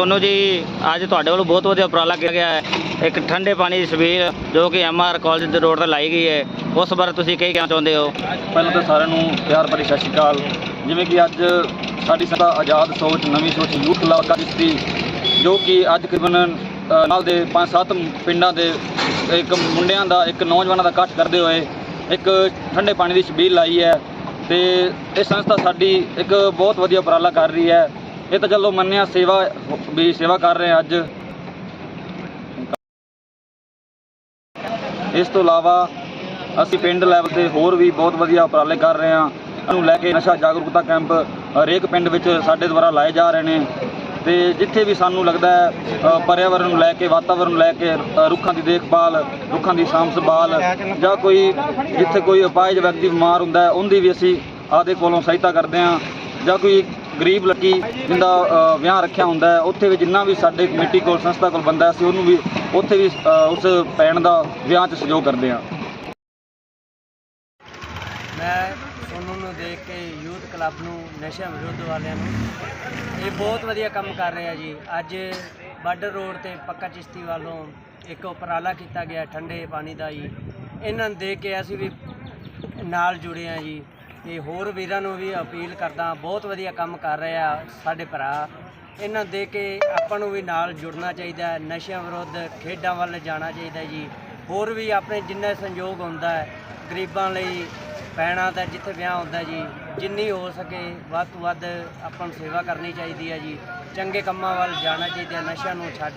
ਤੁਹਾਨੂੰ ਜੀ, ਅੱਜ ਤੁਹਾਡੇ ਵੱਲੋਂ ਬਹੁਤ ਵਧੀਆ ਉਪਰਾਲਾ ਕੀਤਾ ਗਿਆ ਹੈ। ਇੱਕ ਠੰਡੇ ਪਾਣੀ ਦੀ ਛਬੀਲ ਜੋ ਕਿ ਐਮਆਰ ਕਾਲਜ ਦੇ ਰੋਡ ਤੇ ਲਾਈ ਗਈ ਹੈ। ਉਸ ਬਾਰੇ ਤੁਸੀਂ ਕੀ ਕਹਿਣਾ ਚਾਹੁੰਦੇ ਹੋ? ਪਹਿਲਾਂ ਤਾਂ ਸਾਰਿਆਂ ਨੂੰ ਪਿਆਰ ਭਰੀ ਸਤਿ ਸ਼੍ਰੀ ਅਕਾਲ। ਜਿਵੇਂ ਕਿ ਅੱਜ ਸਾਡੀ ਸਦਾ ਆਜ਼ਾਦ ਸੋਚ, ਨਵੀਂ ਸੋਚ, ਯੂਥ ਕਲੱਬ ਦਾ ਦੀ ਜੋ ਕਿ ਅੱਜ ਤਕਰੀਬਨ ਨਾਲ ਦੇ 5-7 ਪਿੰਡਾਂ ਦੇ ਇੱਕ ਮੁੰਡਿਆਂ ਦਾ, ਇੱਕ ਨੌਜਵਾਨਾਂ ਦਾ ਇਕੱਠ ਕਰਦੇ ਹੋਏ ਇੱਕ ਠੰਡੇ ਪਾਣੀ ਦੀ ਛਬੀਲ ਲਾਈ ਹੈ। ਤੇ ਇਹ ਸੰਸਥਾ ਸਾਡੀ ਇੱਕ ਬਹੁਤ ਵਧੀਆ ਉਪਰਾਲਾ ਕਰ ਰਹੀ ਹੈ। ਇਹ ਤਾਂ ਚਲੋ ਮੰਨਿਆ ਸੇਵਾ, ਵੀ ਸੇਵਾ ਕਰ ਰਹੇ ਹਾਂ ਅੱਜ। ਇਸ ਤੋਂ ਇਲਾਵਾ ਅਸੀਂ ਪਿੰਡ ਲੈਵਲ ਤੇ ਹੋਰ ਵੀ ਬਹੁਤ ਵਧੀਆ ਉਪਰਾਲੇ ਕਰ ਰਹੇ ਹਾਂ। ਇਹਨੂੰ ਲੈ ਕੇ ਨਸ਼ਾ ਜਾਗਰੂਕਤਾ ਕੈਂਪ ਹਰੇਕ ਪਿੰਡ ਵਿੱਚ ਸਾਡੇ ਦੁਆਰਾ ਲਾਏ ਜਾ ਰਹੇ ਨੇ। ਤੇ ਜਿੱਥੇ ਵੀ ਸਾਨੂੰ ਲੱਗਦਾ ਹੈ ਪਰਿਆਵਰਨ ਨੂੰ ਲੈ ਕੇ, ਵਾਤਾਵਰਨ ਨੂੰ ਲੈ ਕੇ ਰੁੱਖਾਂ ਦੀ ਦੇਖਭਾਲ, ਰੁੱਖਾਂ ਦੀ ਸਾਂਭ ਸੰਭਾਲ ਜਾਂ ਕੋਈ ਜਿੱਥੇ ਕੋਈ ਅਪਾਹਜ ਵਿਅਕਤੀ ਬਿਮਾਰ ਹੁੰਦਾ ਹੈ, ਉਹਦੀ ਵੀ ਅਸੀਂ ਆਦੇ ਕੋਲੋਂ ਸਹਾਇਤਾ ਕਰਦੇ ਹਾਂ ਜਾਂ ਕੋਈ ਗਰੀਬ ਲੜਕੀ ਜਿੰਦਾ ਵਿਆਹ ਰੱਖਿਆ ਹੁੰਦਾ ਹੈ ਉੱਥੇ ਵੀ ਜਿੰਨਾ ਵੀ ਸਾਡੇ ਕਮੇਟੀ ਕੋਲ ਸੰਸਥਾ ਕੋਲ ਬੰਦਾ ਹੈ, ਅਸੀਂ ਉਹਨੂੰ ਵੀ ਉੱਥੇ ਵੀ ਉਸ ਪੈਣ ਦਾ ਵਿਆਹ 'ਚ ਸਹਿਯੋਗ ਕਰਦੇ ਹਾਂ। ਮੈਂ ਸੋਨੂੰ ਨੂੰ ਦੇਖ ਕੇ ਯੂਥ ਕਲੱਬ ਨੂੰ ਨਸ਼ਾ ਵਿਰੋਧ ਵਾਲਿਆਂ ਨੂੰ ਇਹ ਬਹੁਤ ਵਧੀਆ ਕੰਮ ਕਰ ਰਿਹਾ ਜੀ। ਅੱਜ ਬਾਰਡਰ ਰੋਡ ਤੇ ਪੱਕਾ ਚਿਸ਼ਤੀ ਵੱਲੋਂ ਇੱਕ ਉਪਰਾਲਾ ਕੀਤਾ ਗਿਆ ਠੰਡੇ ਪਾਣੀ ਦਾ ਜੀ। ਇਹਨਾਂ ਨੂੰ ਦੇਖ ਕੇ ਅਸੀਂ ਵੀ ਨਾਲ ਜੁੜੇ ਆ ਜੀ। ਤੇ ਹੋਰ ਵੀਰਾਂ ਨੂੰ ਵੀ ਅਪੀਲ ਕਰਦਾ, ਬਹੁਤ ਵਧੀਆ ਕੰਮ ਕਰ ਰਹੇ ਆ ਸਾਡੇ ਭਰਾ। ਇਹਨਾਂ ਨੂੰ ਦੇਖ ਕੇ ਆਪਾਂ ਨੂੰ ਵੀ ਨਾਲ ਜੁੜਨਾ ਚਾਹੀਦਾ ਹੈ, ਨਸ਼ਿਆਂ ਵਿਰੁੱਧ ਖੇਡਾਂ ਵੱਲ ਜਾਣਾ ਚਾਹੀਦਾ ਜੀ। ਹੋਰ ਵੀ ਆਪਣੇ ਜਿੰਨਾ ਸੰਯੋਗ ਹੁੰਦਾ ਹੈ, ਗਰੀਬਾਂ ਲਈ ਪੈਣਾ ਦਾ ਜਿੱਥੇ ਵਿਆਹ ਹੁੰਦਾ ਜੀ, ਜਿੰਨੀ ਹੋ ਸਕੇ ਵੱਧ ਤੋਂ ਵੱਧ ਆਪਾਂ ਨੂੰ ਸੇਵਾ ਕਰਨੀ ਚਾਹੀਦੀ ਹੈ ਜੀ। ਚੰਗੇ ਕੰਮਾਂ ਵੱਲ ਜਾਣਾ ਚਾਹੀਦਾ, ਨਸ਼ਿਆਂ ਨੂੰ ਛੱਡ